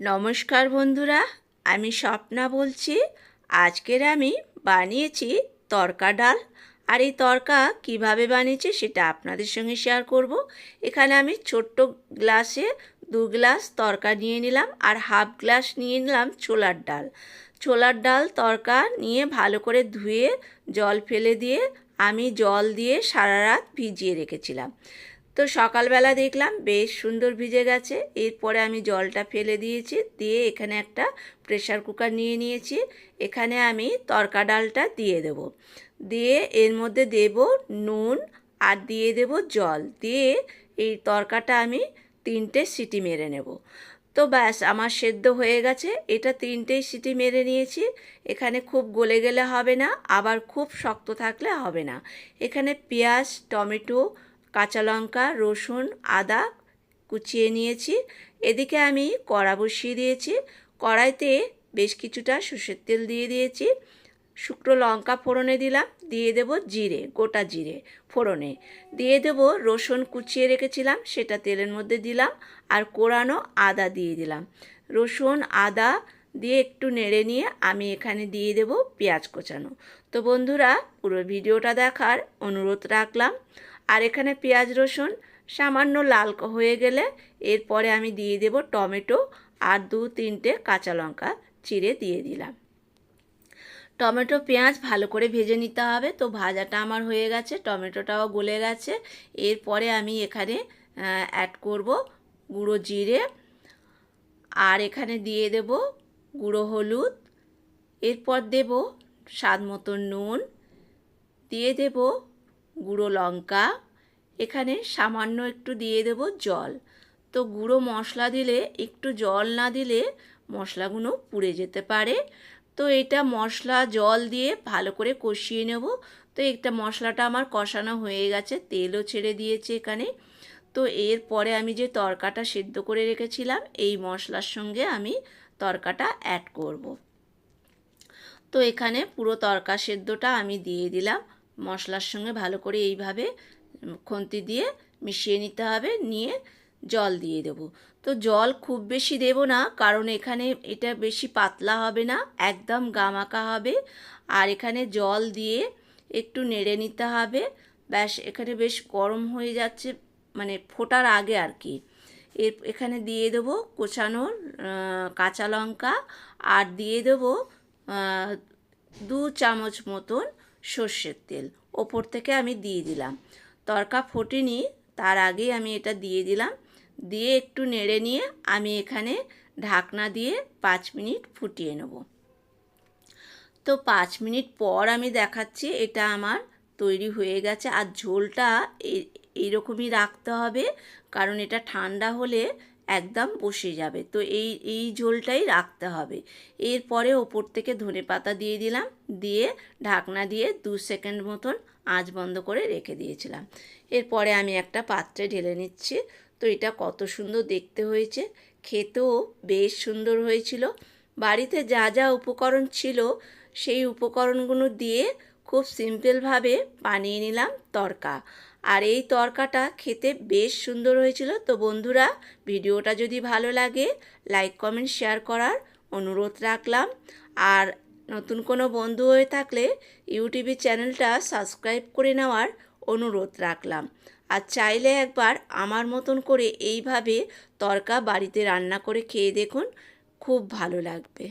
নমস্কার বন্ধুরা, আমি স্বপ্না বলছি। আজকের আমি বানিয়েছি তরকা ডাল। আর এই তরকা কীভাবে বানিয়েছি সেটা আপনাদের সঙ্গে শেয়ার করব। এখানে আমি ছোট্ট গ্লাসে দু গ্লাস তরকা নিয়ে নিলাম আর হাফ গ্লাস নিয়ে নিলাম ছোলার ডাল। ছোলার ডাল তরকা নিয়ে ভালো করে ধুয়ে জল ফেলে দিয়ে আমি জল দিয়ে সারা রাত ভিজিয়ে রেখেছিলাম। তো সকালবেলা দেখলাম বেশ সুন্দর ভিজে গেছে। এরপরে আমি জলটা ফেলে দিয়েছি, দিয়ে এখানে একটা প্রেশার কুকার নিয়ে নিয়েছি। এখানে আমি তরকা ডালটা দিয়ে দেব। দিয়ে এর মধ্যে দেব নুন আর দিয়ে দেব জল। দিয়ে এই তরকাটা আমি তিনটে সিটি মেরে নেব। তো ব্যাস, আমার সেদ্ধ হয়ে গেছে। এটা তিনটেই সিটি মেরে নিয়েছি। এখানে খুব গলে গেলে হবে না, আবার খুব শক্ত থাকলে হবে না। এখানে পেঁয়াজ, টমেটো কাঁচা লঙ্কা, রসুন, আদা কুচিয়ে নিয়েছি। এদিকে আমি কড়া বসিয়ে দিয়েছি। কড়াইতে বেশ কিছুটা সর্ষের তেল দিয়ে দিয়েছি। শুকনো লঙ্কা ফোড়নে দিলাম। দিয়ে দেব জিরে, গোটা জিরে ফোড়নে। দিয়ে দেব রসুন কুচিয়ে রেখেছিলাম, সেটা তেলের মধ্যে দিলাম আর কোরানো আদা দিয়ে দিলাম। রসুন, আদা দিয়ে একটু নেড়ে নিয়ে আমি এখানে দিয়ে দেব পেঁয়াজ কোচানো। তো বন্ধুরা, পুরো ভিডিওটা দেখার অনুরোধ রাখলাম। আর এখানে পেঁয়াজ রসুন সামান্য লাল হয়ে গেলে এরপরে আমি দিয়ে দেব টমেটো আর দু তিনটে কাঁচা লঙ্কা চিড়ে দিয়ে দিলাম। টমেটো পেঁয়াজ ভালো করে ভেজে নিতে হবে। তো ভাজাটা আমার হয়ে গেছে, টমেটোটাও গলে গেছে। এরপরে আমি এখানে অ্যাড করব গুঁড়ো জিরে আর এখানে দিয়ে দেব গুঁড়ো হলুদ। এরপর দেব স্বাদ মতো নুন। দিয়ে দেব গুঁড়ো লঙ্কা। এখানে সামান্য একটু দিয়ে দেব জল। তো গুঁড়ো মশলা দিলে, একটু জল না দিলে মশলাগুলো পুড়ে যেতে পারে। তো এটা মশলা, জল দিয়ে ভালো করে কষিয়ে নেব। তো একটা মশলাটা আমার কষানো হয়ে গেছে, তেলও ছেড়ে দিয়েছে এখানে। তো এরপরে আমি যে তরকাটা সেদ্ধ করে রেখেছিলাম, এই মশলার সঙ্গে আমি তরকাটা অ্যাড করব। তো এখানে পুরো তরকা সেদ্ধটা আমি দিয়ে দিলাম। মশলার সঙ্গে ভালো করে এইভাবে খুন্তি দিয়ে মিশিয়ে নিতে হবে, নিয়ে জল দিয়ে দেবো। তো জল খুব বেশি দেব না, কারণ এখানে এটা বেশি পাতলা হবে না, একদম গামাকা হবে। আর এখানে জল দিয়ে একটু নেড়ে নিতে হবে। ব্যাস, এখানে বেশ গরম হয়ে যাচ্ছে মানে ফোটার আগে আর কি। এর, এখানে দিয়ে দেবো কোচানো কাঁচা লঙ্কা, আর দিয়ে দেবো দু চামচ মতন সর্ষের তেল। ওপর থেকে আমি দিয়ে দিলাম। তরকা ফোটেনি, তার আগেই আমি এটা দিয়ে দিলাম। দিয়ে একটু নেড়ে নিয়ে আমি এখানে ঢাকনা দিয়ে পাঁচ মিনিট ফুটিয়ে নেব। তো পাঁচ মিনিট পর আমি দেখাচ্ছি এটা আমার তৈরি হয়ে গেছে। আর ঝোলটা এইরকমই রাখতে হবে, কারণ এটা ঠান্ডা হলে একদম বসে যাবে। তো এই এই ঝোলটাই রাখতে হবে। এরপরে ওপর থেকে ধনে পাতা দিয়ে দিলাম। দিয়ে ঢাকনা দিয়ে দু সেকেন্ড মতন আঁচ বন্ধ করে রেখে দিয়েছিলাম। এরপরে আমি একটা পাত্রে ঢেলে নিচ্ছি। তো এটা কত সুন্দর দেখতে হয়েছে। খেতেও বেশ সুন্দর হয়েছিল। বাড়িতে যা যা উপকরণ ছিল, সেই উপকরণগুলো দিয়ে খুব সিম্পলভাবে বানিয়ে নিলাম তরকা। আর এই তরকাটা খেতে বেশ সুন্দর হয়েছিল। তো বন্ধুরা, ভিডিওটা যদি ভালো লাগে, লাইক, কমেন্ট, শেয়ার করার অনুরোধ রাখলাম। আর নতুন কোনো বন্ধু হয়ে থাকলে ইউটিউবের চ্যানেলটা সাবস্ক্রাইব করে নেওয়ার অনুরোধ রাখলাম। আর চাইলে একবার আমার মতন করে এইভাবে তরকা বাড়িতে রান্না করে খেয়ে দেখুন, খুব ভালো লাগবে।